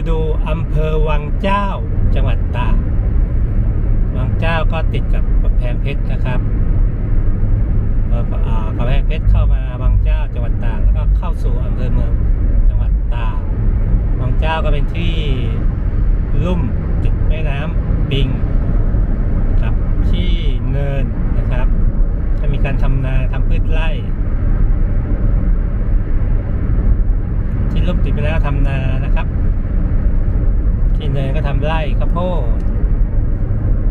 เรามาดูอำเภอวังเจ้าจังหวัดตากวังเจ้าก็ติดกับกำแพงเพชรนะครับกำแพงเพชรเข้ามาวังเจ้าจังหวัดตากแล้วก็เข้าสู่อำเภอเมืองจังหวัดตากวังเจ้าก็เป็นที่ลุ่มติดแม่น้ำปิงกับที่เนินนะครับจะมีการทำนาทำพืชไร่ที่ลุ่มติดไปแล้วทำนานะครับ ที่เนินก็ทำไร่ข้าวโพด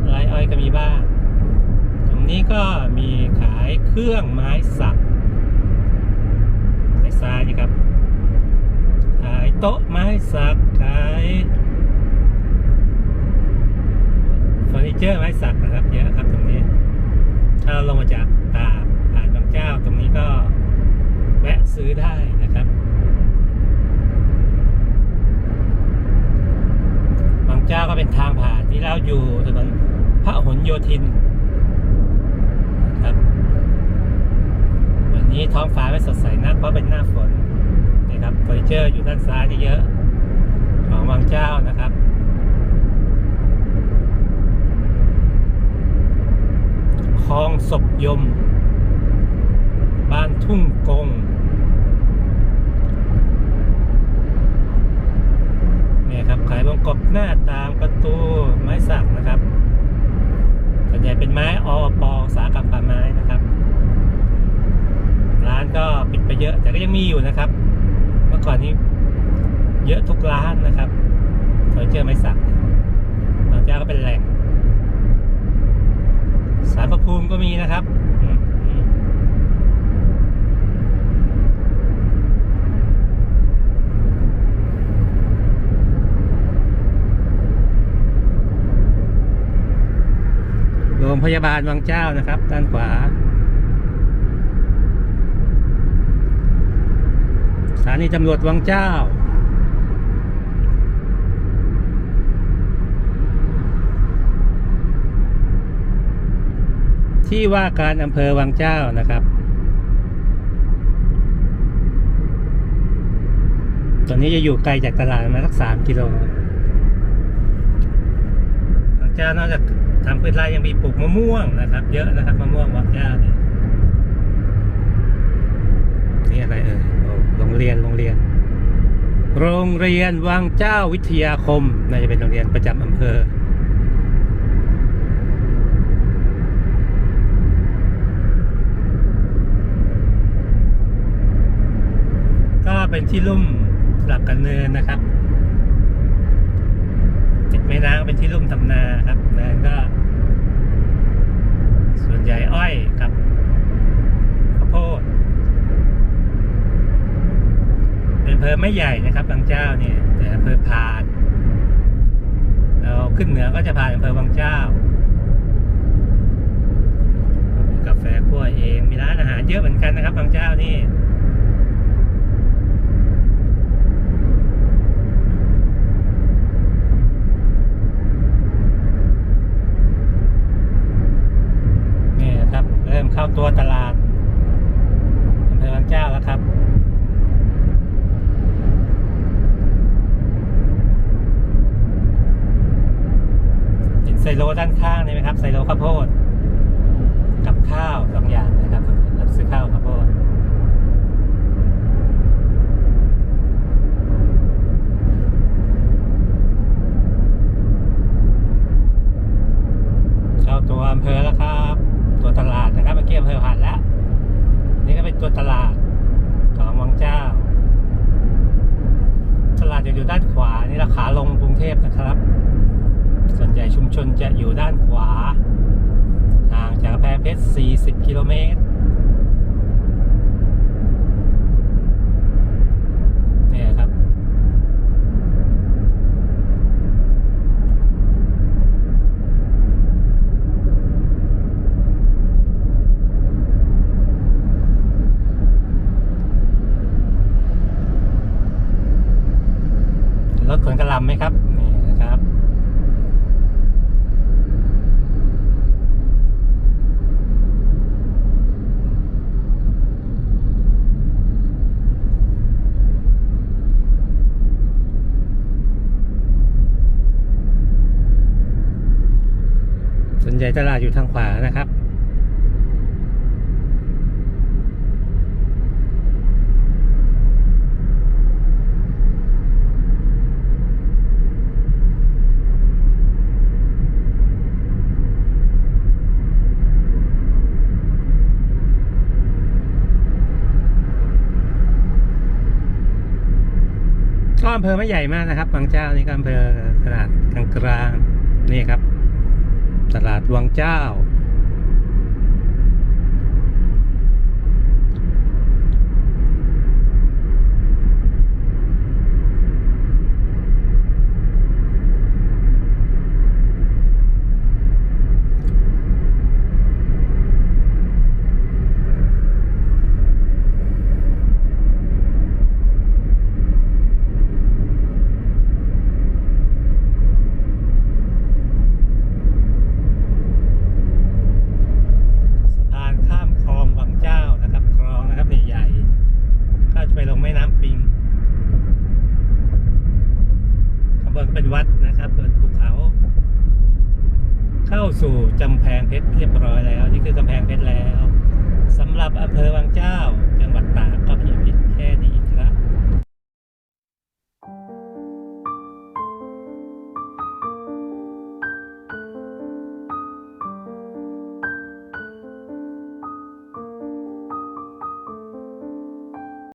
ไร่อ้อยก็มีบ้าง ตรงนี้ก็มีขายเครื่องไม้สักในซ้ายนี่ครับ ขายโต๊ะไม้สัก ขายเฟอร์นิเจอร์ไม้สักนะครับเยอะครับตรงนี้ ถ้าเราลงมาจากตาผ่านบางเจ้าตรงนี้ก็แวะซื้อได้นะครับ บาง เจ้าก็เป็นทางผ่านที่เราอยู่ถนนพระหลโยธินครับ วันนี้ท้องฟ้าไม่สดใสนักเพราะเป็นหน้าฝนนะครับเฟอร์นิเจอร์อยู่ด้านซ้ายนี่เยอะของบางเจ้านะครับคลองศพยม บ้านทุ่งกง เนี่ยครับขายวงกบ หน้าตามประตูไม้สักนะครับส่วนใหญ่เป็นไม้อปอสากับป่าไม้นะครับ ร้านก็ปิดไปเยอะแต่ก็ยังมีอยู่นะครับ เมื่อก่อนนี้เยอะทุกร้านนะครับเฟอร์เจอร์ไม้สักบางเจ้าก็เป็นแหล่งสารพระภูมิก็มีนะครับอืมอืมโรงพ ยาบาลวังเจ้านะครับ ด้านขวา สถานีตำรวจวังเจ้า ที่ว่าการอำเภอวังเจ้านะครับ ตอนนี้จะอยู่ไกลจากตลาดมาสักสามกิโลวังเจ้านอกจาก ทำพืชไร่ยังมีปลูกมะม่วงนะครับ เยอะนะครับมะม่วงวังเจ้าเนี่ยนี่อะไรเอ่ยโอ้โรงเรียนโรงเรียน โรงเรียนวังเจ้าวิทยาคมน่าจะเป็นโรงเรียนประจำอำเภอก็เป็นที่ลุ่มสลับกันเนินนะครับ ติดแม่น้ำเป็นที่ลุ่มทำนาครับนินก็ ส่วนใหญ่อ้อยกับข้าวโพดเป็นอำเภอไม่ใหญ่นะครับบางเจ้าเนี่ยแต่อำเภอพานเราขึ้นเหนือก็จะผ่านอำเภอบางเจ้ามีกาแฟคั่วเองมีร้านอาหารเยอะเหมือนกันนะครับบางเจ้านี่นะครับ เริ่มเข้าตัวตลาดอำเภอบางเจ้าแล้วครับ เห็นไซโล ด้านข้างนี่ไหมครับไซโลข้าวโพด กับข้าวสองอย่างนะครับรับซื้อข้าวข้าวโพดเข้าตัวอำเภอแล้วครับ ตัวตลาดนะครับเมื่อกี้อำเภอผ่านแล้ว นี่ก็เป็นตัวตลาดของวังเจ้า ตลาดจะอยู่ด้านขวานี่ราคาลงกรุงเทพนะครับ ส่วนใหญ่ชุมชนจะอยู่ด้านขวาห่างจากแพงเพชร 40 กิโลเมตรเนี่ยครับ รถขนกระลำไหมครับ ญ่ ตลาดอยู่ทางขวานะครับก็อำเภอไม่ใหญ่มากนะครับ บางเจ้านี่ก็อำเภอขนาดกลางๆนี่ครับ ตลาดวังเจ้า สะพานข้ามคลองวังเจ้านะครับคลองนะครับนี่ใหญ่ ก็จะไปลงแม่น้ำปิงข้างบน ก็เป็นวัดนะครับบนภูเขา เข้าสู่จำแพงเพชรเรียบร้อยแล้ว นี่คือกำแพงเพชรแล้วสำหรับอำเภอวังเจ้าจังหวัดตากก็เ